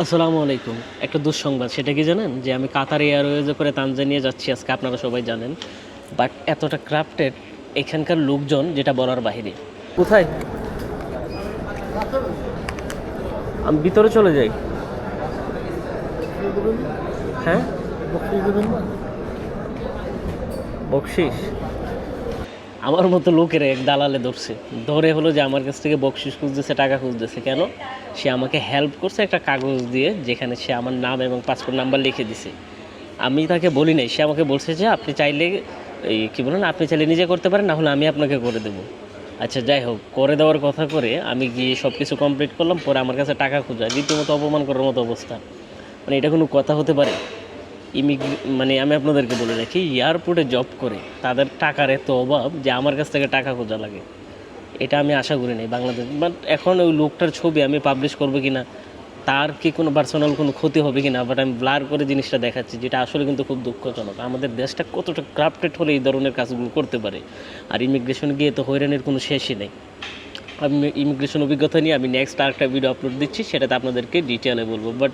আসসালামু আলাইকুম। একটা দুঃসংবাদ সেটা কি জানেন? যে আমি কাতার এয়ারওয়েজে করে তানজানিয়া যাচ্ছি আজকে আপনারা সবাই জানেন। বাট এতটা ক্রাফটেড এখানকার লোকজন যেটা বলার বাহিরে। কোথায়? আমি ভিতরে চলে যাই। হ্যাঁ? বকশিস? আমার মতো লোকেরা এক দালালে ধরছে। ধরে হলো যে আমার কাছ থেকে বকশিস খুঁজতেছে, টাকা খুঁজতেছে। কেন? সে আমাকে হেল্প করছে একটা কাগজ দিয়ে, যেখানে সে আমার নাম এবং পাসপোর্ট নাম্বার লিখে দিছে। আমি তাকে বলি নাই, সে আমাকে বলছে যে আপনি চাইলে, এই কী বলেন আপনি চাইলে নিজে করতে পারেন না হলে আমি আপনাকে করে দেবো। আচ্ছা যাই হোক, করে দেওয়ার কথা করে আমি গিয়ে সব কিছু কমপ্লিট করলাম, পরে আমার কাছে টাকা খোঁজা। রীতিমতো অপমান করার মতো অবস্থা। মানে এটা কোনো কথা হতে পারে? ইমিগ্রে মানে আমি আপনাদেরকে বলে রাখি, এয়ারপোর্টে জব করে তাদের টাকার এত অভাব যে আমার কাছ থেকে টাকা খোঁজা লাগে। এটা আমি আশা করি নাই বাংলাদেশ বাট এখন ওই লোকটার ছবি আমি পাবলিশ করব কি না তার কি কোনো পার্সোনাল কোনো ক্ষতি হবে কি না বাট আমি ব্লার করে জিনিসটা দেখাচ্ছি, যেটা আসলে কিন্তু খুব দুঃখজনক। আমাদের দেশটা কতটা ক্রাফটেড হলে এই ধরনের কাজগুলো করতে পারে, আর ইমিগ্রেশন গিয়ে তো হয়রানির কোনো শেষই নেই। আমি ইমিগ্রেশন অভিজ্ঞতা নিয়ে আমি নেক্সট আরেকটা ভিডিও আপলোড দিচ্ছি, সেটাতে আপনাদেরকে ডিটেলে বলব বাট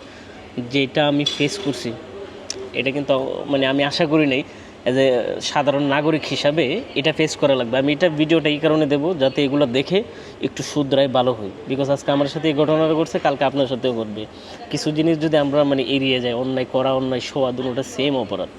যেটা আমি ফেস করছি এটা কিন্তু মানে আমি আশা করি নাই এজ এ সাধারণ নাগরিক হিসাবে এটা ফেস করা লাগবে। আমি এটা ভিডিওটা এই কারণে দেবো যাতে এগুলো দেখে একটু শুধরায় ভালো হই বিকজ আজকে আমার সাথে এই ঘটনাটা ঘটছে, কালকে আপনার সাথেও ঘটবে। কিছু জিনিস যদি আমরা মানে এড়িয়ে যাই, অন্যায় করা, অন্যায় শোয়া, দুটোটা সেম অপরাধ।